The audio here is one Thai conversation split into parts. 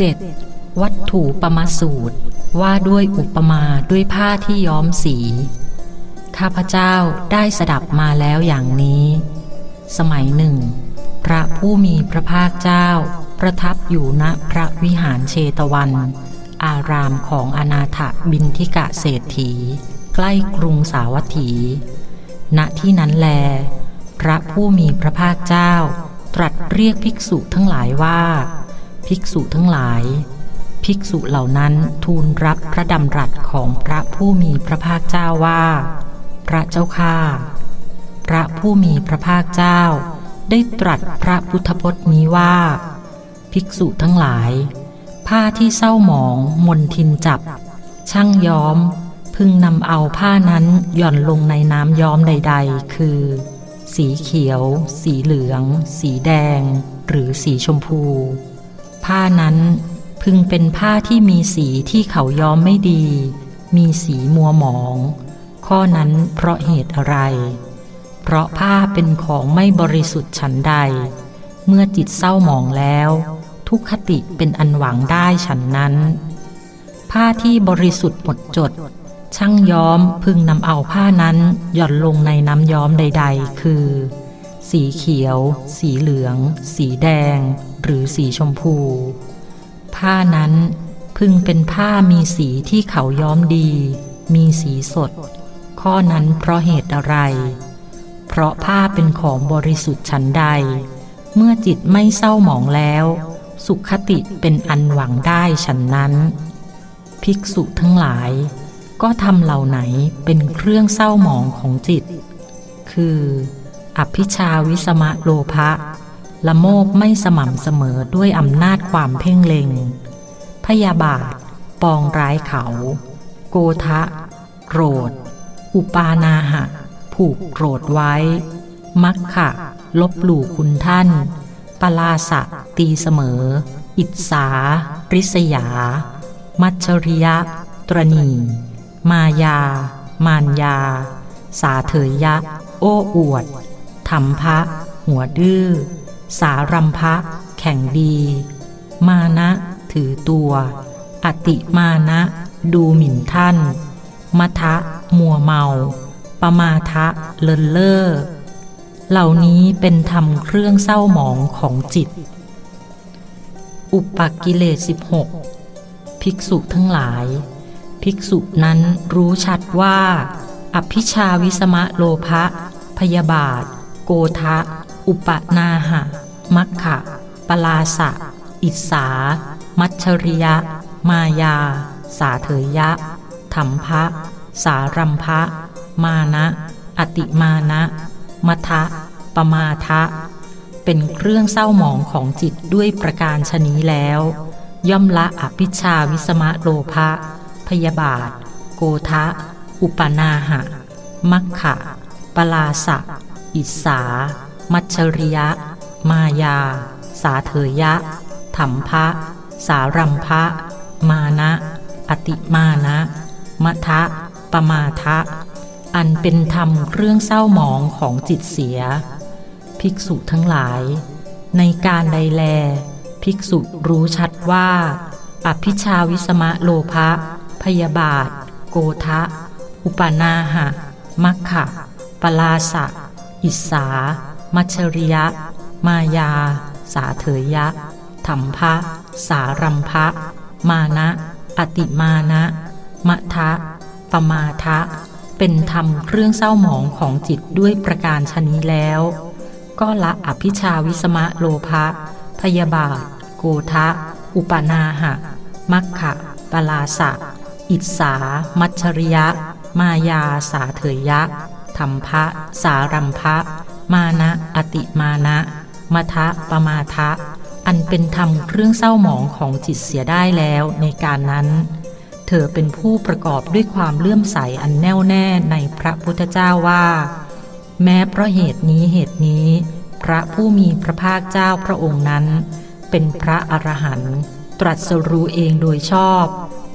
7. วัตถุปมาสูตร ว่าด้วยอุปมาด้วยผ้าที่ย้อมสี ข้าพเจ้าได้สดับมาแล้วอย่างนี้ สมัยหนึ่ง พระผู้มีพระภาคเจ้า ประทับอยู่ณพระวิหารเชตวัน อารามของอนาถบินทิกะเศรษฐี ใกล้กรุงสาวัตถี ณที่นั้นแล พระผู้มีพระภาคเจ้า ตรัสเรียกภิกษุทั้งหลายว่า ภิกษุทั้งหลาย ภิกษุเหล่านั้นทูลรับพระดำรัสของพระผู้มีพระภาคเจ้าว่า พระเจ้าข้าพระผู้มีพระภาคเจ้า ได้ตรัสพระพุทธพจน์นี้ว่า ภิกษุทั้งหลาย ผ้าที่เศร้าหมองมนทินจับ ช่างย้อม พึงนำเอาผ้านั้นหย่อนลงในน้ำย้อมใด ๆ คือ สีเขียว สีเหลือง สีแดง หรือสีชมพู ผ้านั้นพึงเป็นผ้าที่มีสีที่เขาย้อมไม่ดี มีสีมัวหมอง ข้อนั้นเพราะเหตุอะไร เพราะผ้าเป็นของไม่บริสุทธิ์ฉันใด เมื่อจิตเศร้าหมองแล้ว ทุกขติเป็นอันหวังได้ฉันนั้น ผ้าที่บริสุทธิ์หมดจด ช่างย้อมพึงนำเอาผ้านั้นหย่อนลงในน้ำย้อมใด ๆ คือ สีเขียว สีเหลือง สีแดง หรือสีชมพู ผ้านั้นพึงเป็นผ้ามีสีที่เขาย้อมดี มีสีสด ข้อนั้นเพราะเหตุอะไร เพราะผ้าเป็นของบริสุทธิ์ฉันใด เมื่อจิตไม่เศร้าหมองแล้ว สุขคติเป็นอันหวังได้ฉันนั้น ภิกษุทั้งหลาย ก็ทำเหล่าไหนเป็นเครื่องเศร้าหมองของจิต คือ อภิชาวิสมะโลภะ ละโมบไม่สม่ำเสมอด้วยอำนาจความเพ่งเล็ง พยาบาท ปองร้ายเขา โกทะ โกรธ อุปานาหะ ผูกโกรธไว้ มักขะ ลบหลู่คุณท่าน ปลาสะตีเสมอ อิจสาริษยา มัชริยะ ตรณี มายา มานยา สาเถยยะ โอ้อวดธรรมพะ หัวดื้อ สารัมพะแข่งดี มานะ ถือตัว อติมานะ ดูหมิ่นท่าน มัทะมัวเมา ปมาทะเลินเล่อเหล่านี้เป็นธรรมเครื่องเศร้าหมองของจิต อุปกิเลส16 ภิกษุทั้งหลาย ภิกษุนั้นรู้ชัดว่า อภิชาวิสมะโลภะพยาบาท โกทะ อุปนาหะ มัคคะปลาสะ อิสา มัชริยะ มายา สาเถยยะธรรมภะ สารัมภะ มานะ อติมานะมัทะปมาทะ เป็นเครื่องเศร้าหมองของจิตด้วยประการชนี้แล้ว ย่อมละอภิชาวิสมะโลภะ พยาบาท โกทะ อุปนาหะ มัคคะปลาสะ อิสา มัชริยะ มายา สาเถยะธรรมภะสารัมภะมานะ อติมานะมัทะปมาทะ อันเป็นธรรมเครื่องเศร้าหมองของจิตเสีย ภิกษุทั้งหลาย ในการใดแล ภิกษุรู้ชัดว่า อภิชาวิสมะโลภะพยาบาท โกทะ อุปนาหะมัคคะปลาสะ อิสา มัชริยะ มายา สาเถยยะธรรมภะสารัมภะมานะ อติมานะมะทะปมาทะ เป็นธรรมเครื่องเศร้าหมองของจิตด้วยประการชนี้แล้ว ก็ละอภิชาวิสมะโลภะพยาบาท โกทะ อุปนาหะ มัคคะปลาสะ อิสา มัชริยะ มายาสาเถยยะธรรมภะสารัมภะ มานะอติมานะมัทะปมาทะ อันเป็นธรรมเครื่องเศร้าหมองของจิตเสียได้แล้วในการนั้น เธอเป็นผู้ประกอบด้วยความเลื่อมใสอันแน่วแน่ในพระพุทธเจ้าว่า แม้เพราะเหตุนี้เหตุนี้ พระผู้มีพระภาคเจ้าพระองค์นั้น เป็นพระอรหันต์ตรัสรู้เองโดยชอบ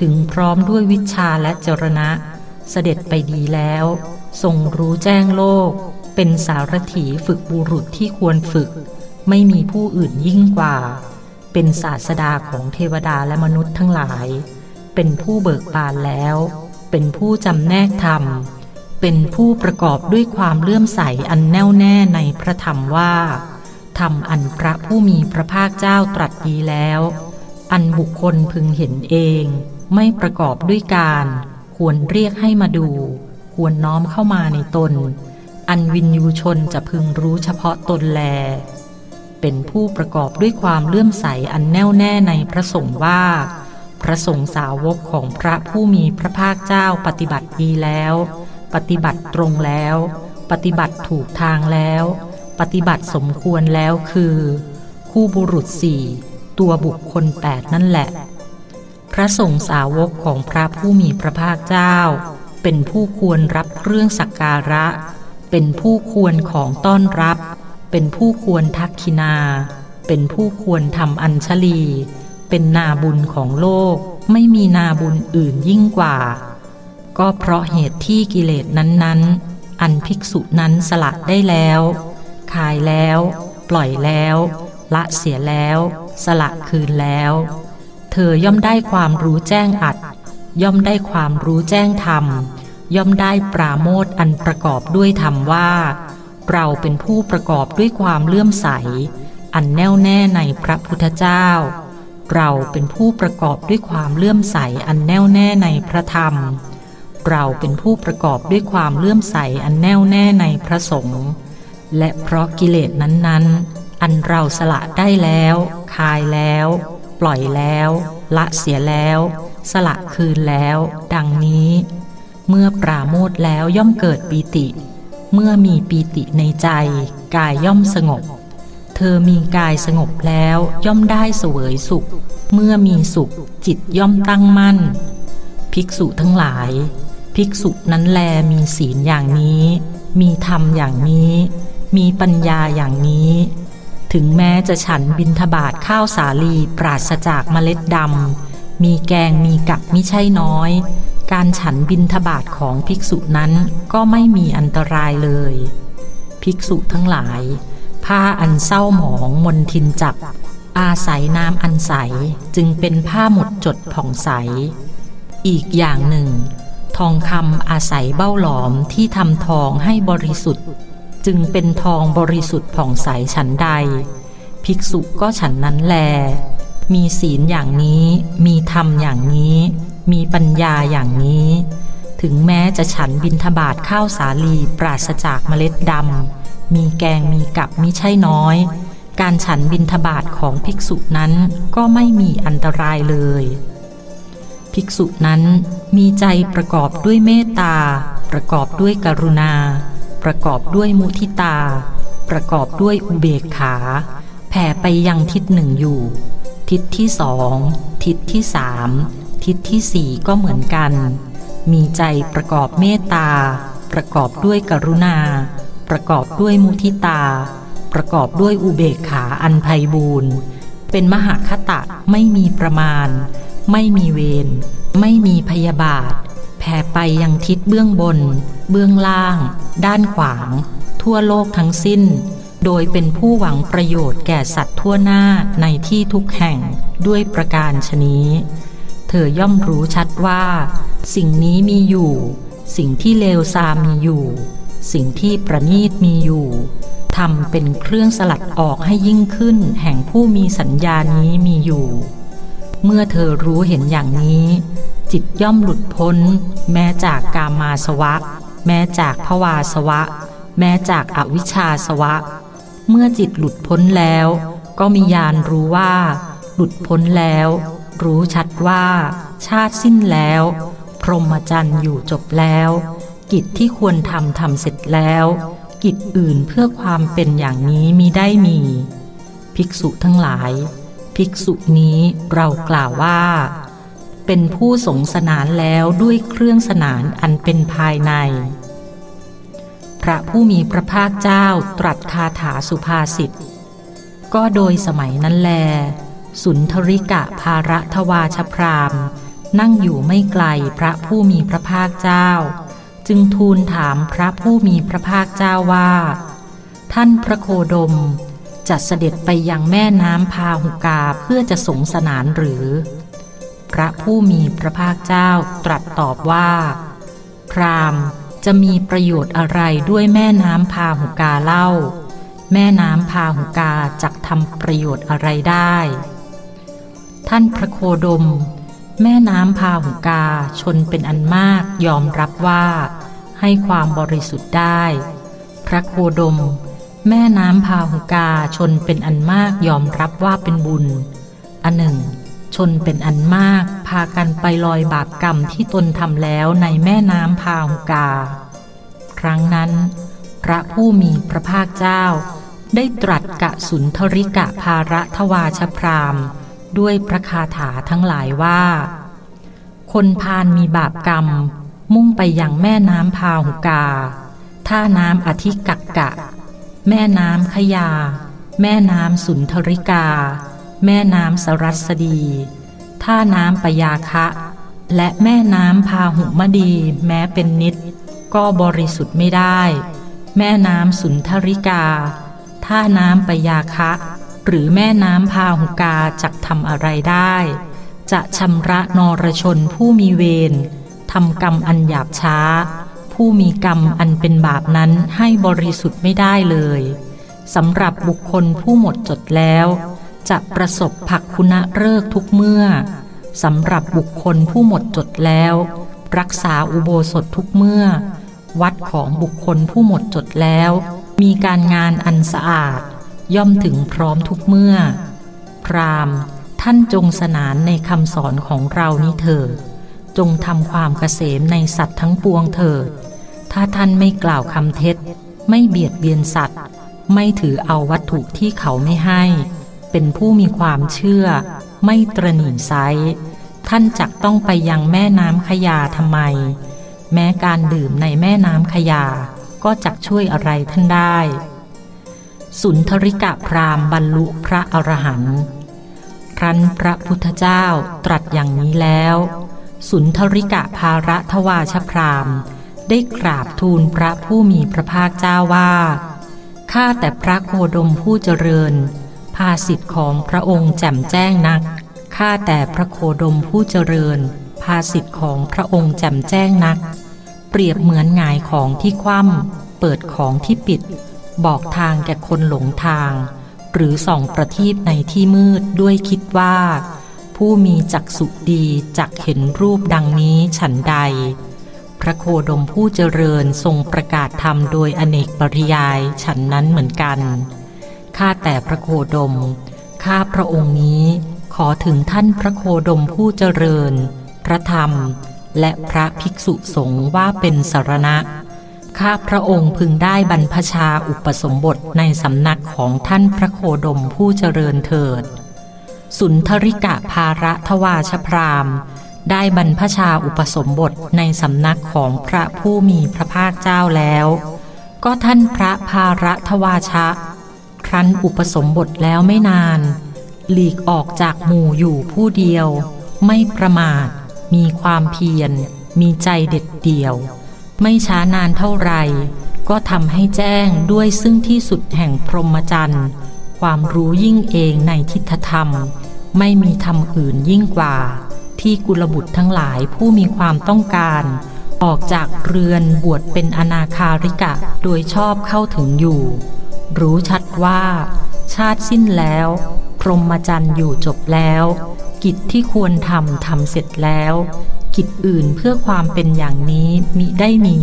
ถึงพร้อมด้วยวิชาและจรณะ เสด็จไปดีแล้ว ทรงรู้แจ้งโลก เป็นสารถีฝึกบุรุษที่ควรฝึก ไม่มีผู้อื่นยิ่งกว่า เป็นศาสดาของเทวดาและมนุษย์ทั้งหลาย เป็นผู้เบิกบานแล้ว เป็นผู้จำแนกธรรม เป็นผู้ประกอบด้วยความเลื่อมใสอันแน่วแน่ในพระธรรมว่าธรรมอันพระผู้มีพระภาคเจ้าตรัสดีแล้ว อันบุคคลพึงเห็นเอง ไม่ประกอบด้วยการ ควรเรียกให้มาดู ควรน้อมเข้ามาในตน อันวินยูชนจะพึงรู้เฉพาะตนแล เป็นผู้ประกอบด้วยความเลื่อมใสอันแน่วแน่ในพระสงฆ์ว่า พระสงฆ์สาวกของพระผู้มีพระภาคเจ้าปฏิบัติดีแล้ว ปฏิบัติตรงแล้ว ปฏิบัติถูกทางแล้ว ปฏิบัติสมควรแล้วคือ คู่บุรุษสี่ตัวบุคคลแปดนั่นแหละ พระสงฆ์สาวกของพระผู้มีพระภาคเจ้า เป็นผู้ควรรับเครื่องสักการะ เป็นผู้ควรของต้อนรับ เป็นผู้ควรทักคินา เป็นผู้ควรทำอัญชลี เป็นนาบุญของโลก ไม่มีนาบุญอื่นยิ่งกว่า ก็เพราะเหตุที่กิเลสนั้นๆ อันภิกษุนั้นสละได้แล้ว คายแล้ว ปล่อยแล้ว ละเสียแล้ว สละคืนแล้ว เธอย่อมได้ความรู้แจ้งอัด ย่อมได้ความรู้แจ้งธรรม ย่อมได้ปราโมทอันประกอบด้วยธรรมว่า เราเป็นผู้ประกอบด้วยความเลื่อมใส อันแน่วแน่ในพระพุทธเจ้า เราเป็นผู้ประกอบด้วยความเลื่อมใสอันแน่วแน่ในพระธรรม เราเป็นผู้ประกอบด้วยความเลื่อมใสอันแน่วแน่ในพระสงฆ์และเพราะกิเลสนั้นๆ อันเราสละได้แล้ว คายแล้ว ปล่อยแล้ว ละเสียแล้ว สละคืนแล้ว ดังนี้ เมื่อปราโมทแล้วย่อมเกิดปีติ เมื่อมีปีติในใจ กายย่อมสงบ เธอมีกายสงบแล้วย่อมได้เสวยสุข เมื่อมีสุขจิตย่อมตั้งมั่น ภิกษุทั้งหลาย ภิกษุนั้นแลมีศีลอย่างนี้ มีธรรมอย่างนี้ มีปัญญาอย่างนี้ ถึงแม้จะฉันบินทบาทข้าวสาลีปราศจากเมล็ดดำมีแกงมีกับมิใช่น้อย การฉันบินทบาทของภิกษุนั้นก็ไม่มีอันตรายเลย ภิกษุทั้งหลาย ผ้าอันเศร้าหมองมนทินจับ อาศัยน้ำอันใสจึงเป็นผ้าหมดจดผ่องใส อีกอย่างหนึ่ง ทองคำอาศัยเบ้าหลอมที่ทำทองให้บริสุทธิ์ จึงเป็นทองบริสุทธิ์ผ่องใสฉันใด ภิกษุก็ฉันนั้นแล มีศีลอย่างนี้ มีธรรมอย่างนี้ มีปัญญาอย่างนี้ ถึงแม้จะฉันบินทบาทข้าวสาลีปราศจากเมล็ดดำ มีแกงมีกับมิใช่น้อย การฉันบินทบาทของภิกษุนั้นก็ไม่มีอันตรายเลย ภิกษุนั้นมีใจประกอบด้วยเมตตา ประกอบด้วยกรุณา ประกอบด้วยมุทิตา ประกอบด้วยอุเบกขา แผ่ไปยังทิศหนึ่งอยู่ ทิศที่สองทิศที่สามทิศที่สี่ก็เหมือนกัน มีใจประกอบเมตตา ประกอบด้วยกรุณา ประกอบด้วยมุทิตา ประกอบด้วยอุเบกขาอันไพบูรณ์เป็นมหาคตะไม่มีประมาณ ไม่มีเวรไม่มีพยาบาท แผ่ไปยังทิศเบื้องบน เบื้องล่าง ด้านขวาง ทั่วโลกทั้งสิ้น โดยเป็นผู้หวังประโยชน์แก่สัตว์ทั่วหน้าในที่ทุกแห่งด้วยประการชนี้ เธอย่อมรู้ชัดว่า สิ่งนี้มีอยู่ สิ่งที่เลวทรามมีอยู่ สิ่งที่ประณีตมีอยู่ทำเป็นเครื่องสลัดออกให้ยิ่งขึ้นแห่งผู้มีสัญญานี้มีอยู่ เมื่อเธอรู้เห็นอย่างนี้ จิตย่อมหลุดพ้น แม้จากกามาสวะ แม้จากภวาสวะ แม้จากอวิชชาสวะ เมื่อจิตหลุดพ้นแล้ว ก็มีญาณรู้ว่า หลุดพ้นแล้ว รู้ชัดว่า ชาติสิ้นแล้ว พรหมจรรย์อยู่จบแล้ว กิจที่ควรทำทำเสร็จแล้ว กิจอื่นเพื่อความเป็นอย่างนี้มีได้มี ภิกษุทั้งหลาย ภิกษุนี้เรากล่าวว่า เป็นผู้สงสนานแล้วด้วยเครื่องสนานอันเป็นภายใน พระผู้มีพระภาคเจ้าตรัสคาถาสุภาษิต ก็โดยสมัยนั้นแล สุนทริกะภาระทวาชพรามนั่งอยู่ไม่ไกลพระผู้มีพระภาคเจ้า จึงทูลถามพระผู้มีพระภาคเจ้าว่า ท่านพระโคดมจะเสด็จไปยังแม่น้ำพาหุกาเพื่อจะสงสนานหรือ พระผู้มีพระภาคเจ้าตรัสตอบว่า พรามณ จะมีประโยชน์อะไรด้วยแม่น้ำพาหุกาเล่า แม่น้ำพาหุกาจักทำประโยชน์อะไรได้ ท่านพระโคดม แม่น้ำพาหุกาชนเป็นอันมากยอมรับว่า ให้ความบริสุทธิ์ได้ พระโคดม แม่น้ำพาหุกาชนเป็นอันมากยอมรับว่าเป็นบุญ อันหนึ่ง ชนเป็นอันมาก พากันไปลอยบาปกรรมที่ตนทำแล้วในแม่น้ำพาหุกา ครั้งนั้น พระผู้มีพระภาคเจ้า ได้ตรัสกะสุนทริกะภาระทวาชพรามด้วยพระคาถาทั้งหลายว่า คนพาลมีบาปกรรม มุ่งไปยังแม่น้ำพาหุกา ท่าน้ำอธิกักกะ แม่น้ำขยา แม่น้ำสุนทริกา แม่น้ำสรัสดี ท่าน้ำปยาคะ และแม่น้ำพาหุมดีแม้เป็นนิด ก็บริสุทธิ์ไม่ได้ แม่น้ำสุนทริกา ท่าน้ำปยาคะ หรือแม่น้ำพาหุกาจักทำอะไรได้ จะชำระนรชนผู้มีเวรทำกรรมอันหยาบช้า ผู้มีกรรมอันเป็นบาปนั้นให้บริสุทธิ์ไม่ได้เลยสำหรับบุคคลผู้หมดจดแล้ว จะประสบผักคุณะเลิกทุกเมื่อสำหรับบุคคลผู้หมดจดแล้ว รักษาอุโบสถทุกเมื่อ วัดของบุคคลผู้หมดจดแล้ว มีการงานอันสะอาด ย่อมถึงพร้อมทุกเมื่อ พรามท่านจงสนานในคำสอนของเรานี้เถิดจงทำความเกษมในสัตว์ทั้งปวงเถิด ถ้าท่านไม่กล่าวคำเท็จ ไม่เบียดเบียนสัตว์ ไม่ถือเอาวัตถุที่เขาไม่ให้ เป็นผู้มีความเชื่อ ไม่ตรณีไซท่านจักต้องไปยังแม่น้ำขยาทำไม แม้การดื่มในแม่น้ำขยา ก็จักช่วยอะไรท่านได้ สุนทริกะพรามบรรลุพระอรหันต์ครั้นพระพุทธเจ้าตรัสอย่างนี้แล้ว สุนทริกะภาระทวาชพรามได้กราบทูลพระผู้มีพระภาคเจ้าว่าข้าแต่พระโคดมผู้เจริญ ภาสิทธิ์ของพระองค์แจ่มแจ้งนัก ข้าแต่พระโคดมผู้เจริญ ภาสิทธิ์ของพระองค์แจ่มแจ้งนัก เปรียบเหมือนงายของที่คว่ำเปิดของที่ปิด บอกทางแก่คนหลงทาง หรือส่องประทีปในที่มืดด้วยคิดว่า ผู้มีจักษุดีจักเห็นรูปดังนี้ฉันใด พระโคดมผู้เจริญทรงประกาศธรรมโดยอเนกปริยายฉันนั้นเหมือนกัน ข้าแต่พระโคดม ข้าพระองค์นี้ขอถึงท่านพระโคดมผู้เจริญ พระธรรม และพระภิกษุสงฆ์ว่าเป็นสารณะ ข้าพระองค์พึงได้บรรพชาอุปสมบทในสำนักของท่านพระโคดมผู้เจริญเถิด สุนทริกะภาระทวาชพรามได้บรรพชาอุปสมบทในสำนักของพระผู้มีพระภาคเจ้าแล้ว ก็ท่านพระภาระทวาชะ รั้นอุปสมบทแล้วไม่นาน หลีกออกจากหมู่อยู่ผู้เดียว ไม่ประมาท มีความเพียร มีใจเด็ดเดี่ยว ไม่ช้านานเท่าไหร่ก็ทำให้แจ้งด้วยซึ่งที่สุดแห่งพรหมจรรย์ความรู้ยิ่งเองในทิฏฐธรรม ไม่มีธรรมอื่นยิ่งกว่า ที่กุลบุตรทั้งหลายผู้มีความต้องการออกจากเรือนบวชเป็นอนาคาริกะโดยชอบเข้าถึงอยู่ รู้ชัดว่า ชาติสิ้นแล้ว พรหมจรรย์อยู่จบแล้ว กิจที่ควรทำทำเสร็จแล้ว กิจอื่นเพื่อความเป็นอย่างนี้มิได้มี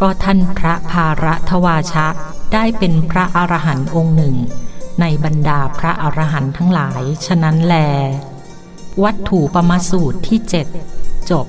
ก็ท่านพระภาระทวาชะได้เป็นพระอรหันต์องค์หนึ่ง ในบรรดาพระอรหันต์ทั้งหลาย ฉะนั้นแล วัตถุปรมาสูตรที่เจ็ดจบ